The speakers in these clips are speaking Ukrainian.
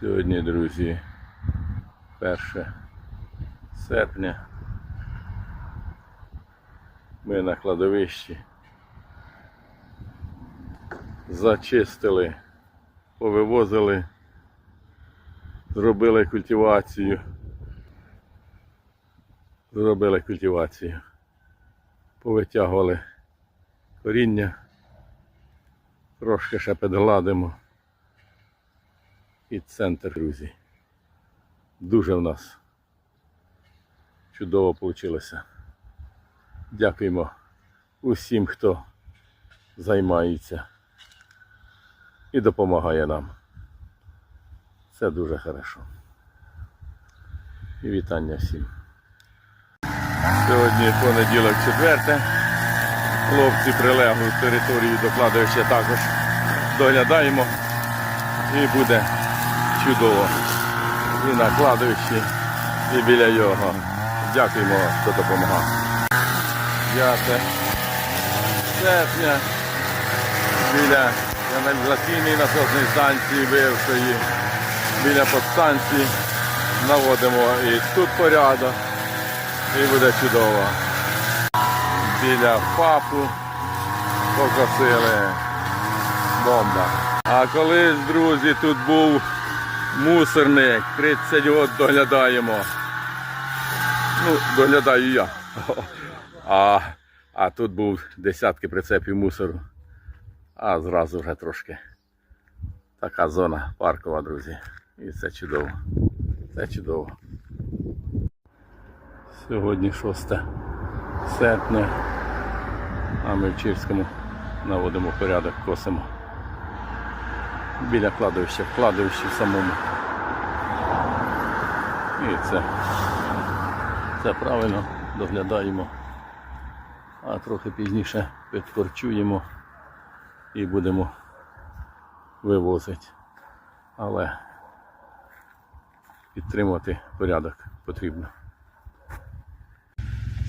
Сьогодні, друзі, 1 серпня. Ми на кладовищі зачистили, повивозили, зробили культивацію. Зробили культивацію. Повитягували коріння, трошки ще підгладимо. І центр, друзі. Дуже в нас чудово вийшло. Дякуємо усім, хто займається і допомагає нам. Це дуже хорошо. І вітання всім. Сьогодні понеділок четверте. Хлопці прилеглу територію до кладовища також доглядаємо. І буде чудово. І на кладовищі, і біля його. Дякуємо, хто допомагав. 5 серпня біля каналізаційної насосної станції бившої, біля подстанції наводимо і тут порядок. І буде чудово. Біля ФАПу покосили бомба. А колись, друзі, тут був мусорник, 30 років доглядаємо. Ну, доглядаю я. А, а тут був десятки прицепів мусору. А зразу вже трошки така зона паркова, друзі. І це чудово. Це чудово. Сьогодні 6 серпня, а ми в Чирському наводимо порядок, косимо. Біля кладовища, в кладовищі самому. І це, це правильно доглядаємо. А трохи пізніше підкорчуємо і будемо вивозити. Але підтримувати порядок потрібно.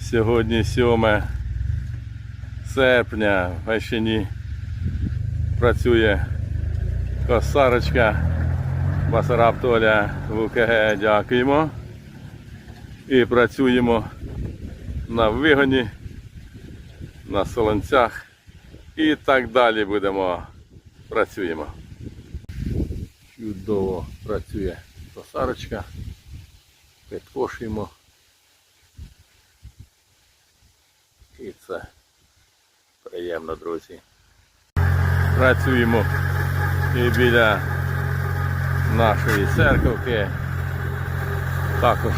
Сьогодні 7 серпня в Гайщині працює косарочка Басараб Толя в УКГ. Дякуємо. І працюємо на вигоні, на солонцях і так далі будемо працюємо. Чудово працює косарочка. Підкошуємо. І це приємно, друзі. Працюємо і біля нашої церковки. Також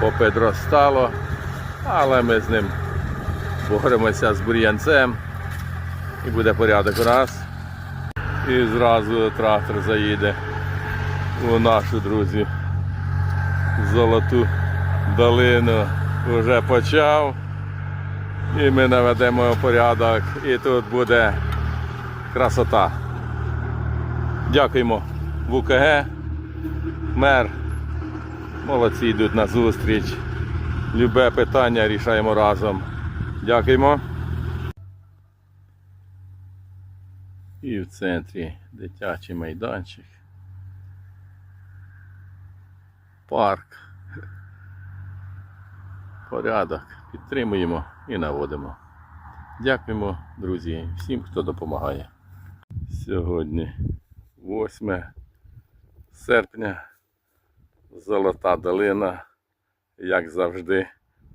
попідростало, але ми з ним боремося з бур'янцем і буде порядок раз. І зразу трактор заїде у нашу, друзі, золоту долину. Вже почав. І ми наведемо порядок, і тут буде красота. Дякуємо в УКГ. Мер. Молодці йдуть на зустріч. Любе питання рішаємо разом. Дякуємо. І в центрі дитячий майданчик. Парк. Порядок. Підтримуємо і наводимо. Дякуємо, друзі, всім, хто допомагає. Сьогодні 8 серпня. Золота долина, як завжди,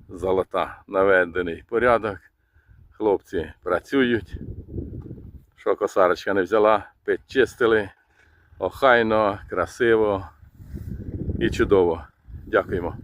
золота. Наведений порядок. Хлопці працюють. Що косарочка не взяла, підчистили. Охайно, красиво і чудово. Дякуємо.